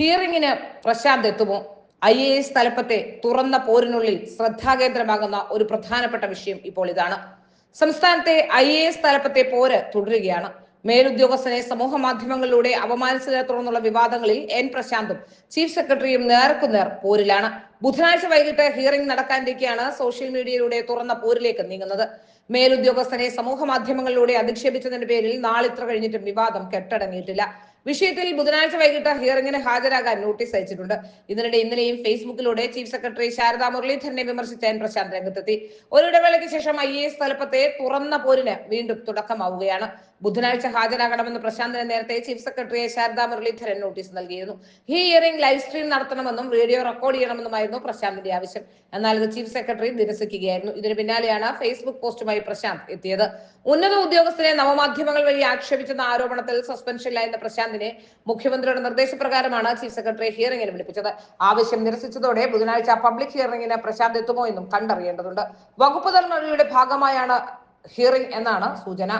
ഹിയറിംഗിന് പ്രശാന്ത് എത്തുമോ I A S തലപ്പത്തെ തുറന്ന പോരിനുള്ളിൽ ശ്രദ്ധാകേന്ദ്രമാകുന്ന ഒരു പ്രധാനപ്പെട്ട വിഷയം ഇപ്പോൾ ഇതാണ്. സംസ്ഥാനത്തെ ഐ എ എസ് തലപ്പത്തെ പോര് തുടരുകയാണ്. മേലുദ്യോഗസ്ഥനെ സമൂഹ മാധ്യമങ്ങളിലൂടെ അപമാനിച്ചതിനെ തുടർന്നുള്ള വിവാദങ്ങളിൽ എൻ പ്രശാന്തും ചീഫ് സെക്രട്ടറിയും നേർക്കുനേർ പോരിലാണ്. ബുധനാഴ്ച വൈകിട്ട് ഹിയറിംഗ് നടക്കാനിരിക്കെയാണ് സോഷ്യൽ മീഡിയയിലൂടെ തുറന്ന പോരിലേക്ക് നീങ്ങുന്നത്. മേലുദ്യോഗസ്ഥനെ സമൂഹ മാധ്യമങ്ങളിലൂടെ അധിക്ഷേപിച്ചതിന്റെ പേരിൽ നാളിത്ര കഴിഞ്ഞിട്ടും വിവാദം കെട്ടടങ്ങിയിട്ടില്ല. വിഷയത്തിൽ ബുധനാഴ്ച വൈകിട്ട് ഹിയറിംഗിന് ഹാജരാകാൻ നോട്ടീസ് അയച്ചിട്ടുണ്ട്. ഇതിനിടെ ഇന്നലെയും ഫേസ്ബുക്കിലൂടെ ചീഫ് സെക്രട്ടറി ശാരദാ മുരളീധരനെ വിമർശിച്ച എൻ പ്രശാന്ത് രംഗത്തെത്തി. ഒരിടവേളയ്ക്ക് ശേഷം ഐ എ എസ് തലപ്പത്തെ തുറന്ന പോരിന് വീണ്ടും തുടക്കമാവുകയാണ്. ബുധനാഴ്ച ഹാജരാകണമെന്ന് പ്രശാന്തിന് നേരത്തെ ചീഫ് സെക്രട്ടറിയെ ശാരദാ മുരളീധരൻ നോട്ടീസ് നൽകിയിരുന്നു. ഹിയറിംഗ് ലൈവ് സ്ട്രീം നടത്തണമെന്നും വീഡിയോ റെക്കോർഡ് ചെയ്യണമെന്നുമായിരുന്നു പ്രശാന്തിന്റെ ആവശ്യം. എന്നാൽ ഇത് ചീഫ് സെക്രട്ടറി നിരസിക്കുകയായിരുന്നു. ഇതിന് പിന്നാലെയാണ് ഫേസ്ബുക്ക് പോസ്റ്റുമായി പ്രശാന്ത് എത്തിയത്. ഉന്നത ഉദ്യോഗസ്ഥരെ നവമാധ്യമങ്ങൾ വഴി ആക്ഷേപിച്ചെന്ന ആരോപണത്തിൽ സസ്പെൻഷനിലായിരുന്ന പ്രശാന്തിനെ മുഖ്യമന്ത്രിയുടെ നിർദ്ദേശപ്രകാരമാണ് ചീഫ് സെക്രട്ടറി ഹിയറിംഗിന് വിളിപ്പിച്ചത്. ആവശ്യം നിരസിച്ചതോടെ ബുധനാഴ്ച പബ്ലിക് ഹിയറിംഗിന് പ്രശാന്ത് എത്തുമോ എന്നും കണ്ടറിയേണ്ടതുണ്ട്. വകുപ്പ് നടപടിയുടെ ഭാഗമായാണ് ഹിയറിംഗ് എന്നാണ് സൂചന.